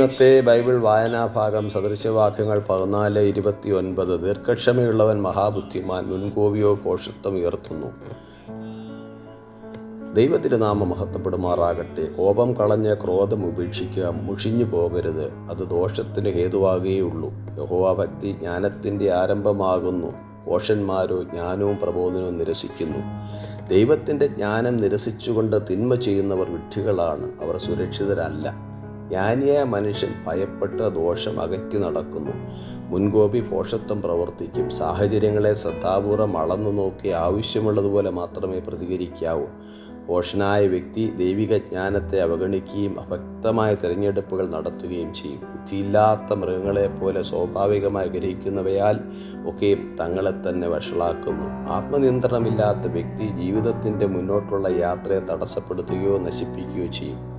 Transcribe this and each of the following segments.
ഇന്നത്തെ ബൈബിൾ വായനാഭാഗം സദൃശവാക്യങ്ങൾ പതിനാല് ഇരുപത്തി ഒൻപത് ദീർഘക്ഷമയുള്ളവൻ മഹാബുദ്ധിമാൻ മുൻകോവിയോ പോഷത്വം ഉയർത്തുന്നു. ദൈവത്തിരുനാമം മഹത്വപ്പെടുമാറാകട്ടെ. കോപം കളഞ്ഞ് ക്രോധം ഉപേക്ഷിക്കുക മുഷിഞ്ഞു പോകരുത്. അത് ദോഷത്തിന് ഹേതുവാകുകയുള്ളൂ. യഹോവാഭക്തി ജ്ഞാനത്തിന്റെ ആരംഭമാകുന്നു. കോഷന്മാരോ ജ്ഞാനവും പ്രബോധനവും നിരസിക്കുന്നു. ദൈവത്തിന്റെ ജ്ഞാനം നിരസിച്ചുകൊണ്ട് തിന്മ ചെയ്യുന്നവർ വിഡ്ഢികളാണ്. അവർ സുരക്ഷിതരല്ല. ജ്ഞാനിയായ മനുഷ്യൻ ഭയപ്പെട്ട് ദോഷം അകറ്റി നടക്കുന്നു. മുൻകോപി പോഷത്വം പ്രവർത്തിക്കും. സാഹചര്യങ്ങളെ ശ്രദ്ധാപൂർവം അളന്നു നോക്കി ആവശ്യമുള്ളതുപോലെ മാത്രമേ പ്രതികരിക്കാവൂ. പോഷനായ വ്യക്തി ദൈവിക ജ്ഞാനത്തെ അവഗണിക്കുകയും അഭക്തമായ തിരഞ്ഞെടുപ്പുകൾ നടത്തുകയും ചെയ്യും. ബുദ്ധിയില്ലാത്ത മൃഗങ്ങളെപ്പോലെ സ്വാഭാവികമായി ഗ്രഹിക്കുന്നവയാൽ ഒക്കെ തങ്ങളെ തന്നെ വഷളാക്കുന്നു. ആത്മനിയന്ത്രണമില്ലാത്ത വ്യക്തി ജീവിതത്തിന്റെ മുന്നോട്ടുള്ള യാത്രയെ തടസ്സപ്പെടുത്തുകയോ നശിപ്പിക്കുകയോ ചെയ്യും.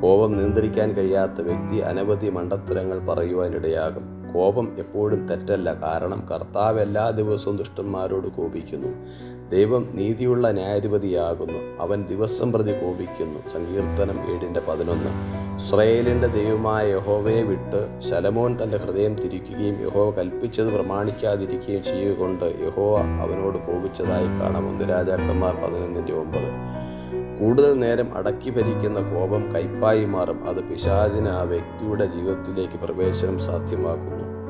കോപം നിയന്ത്രിക്കാൻ കഴിയാത്ത വ്യക്തി അനവധി മണ്ടത്തരങ്ങൾ പറയുവാനിടയാകും. കോപം എപ്പോഴും തെറ്റല്ല. കാരണം കർത്താവ് എല്ലാ ദിവസവും ദുഷ്ടന്മാരോട് കോപിക്കുന്നു. ദൈവം നീതിയുള്ള ന്യായാധിപതിയാകുന്നു. അവൻ ദിവസം പ്രതി കോപിക്കുന്നു. സങ്കീർത്തനം ഏഴിന്റെ പതിനൊന്ന്. ഇസ്രയേലിന്റെ ദൈവമായ യഹോവയെ വിട്ട് ശലമോൻ തന്റെ ഹൃദയം തിരിക്കുകയും യഹോവ കൽപ്പിച്ചത് പ്രമാണിക്കാതിരിക്കുകയും ചെയ്യുകൊണ്ട് യഹോവ അവനോട് കോപിച്ചതായി കാണാം. ഒന്ന് രാജാക്കന്മാർ പതിനൊന്നിന്റെ ഒമ്പത്. കൂടുതൽ നേരം അടക്കി ഭരിക്കുന്ന കോപം കൈപ്പായി മാറും. അത് പിശാചിന് ആ വ്യക്തിയുടെ ജീവിതത്തിലേക്ക് പ്രവേശനം സാധ്യമാക്കുന്നു.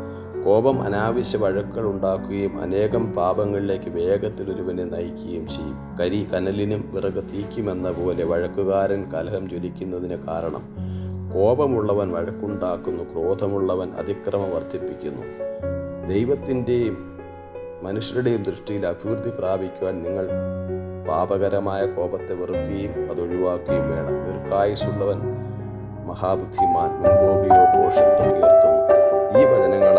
കോപം അനാവശ്യ വഴക്കുകൾ ഉണ്ടാക്കുകയും അനേകം പാപങ്ങളിലേക്ക് വേഗത്തിൽ ഒരുവനെ നയിക്കുകയും ചെയ്യും. കരി കനലിനും വിറക് തീക്കുമെന്ന പോലെ വഴക്കുകാരൻ കലഹം ജ്വലിക്കുന്നതിന് കാരണം കോപമുള്ളവൻ വഴക്കുണ്ടാക്കുന്നു ക്രോധമുള്ളവൻ അതിക്രമം വർദ്ധിപ്പിക്കുന്നു. ദൈവത്തിന്റെയും മനുഷ്യരുടെയും ദൃഷ്ടിയിൽ അഭിവൃദ്ധി പ്രാപിക്കുവാൻ നിങ്ങൾ പാപകരമായ കോപത്തെ വെറുക്കുകയും അതൊഴിവാക്കുകയും വേണം. ദീർഘായുസുള്ളവൻ മഹാബുദ്ധിമാൻ മുൻകോപിയോ പോഷത്വം ഉയർത്തുന്നു ഈ വചനങ്ങളാൽ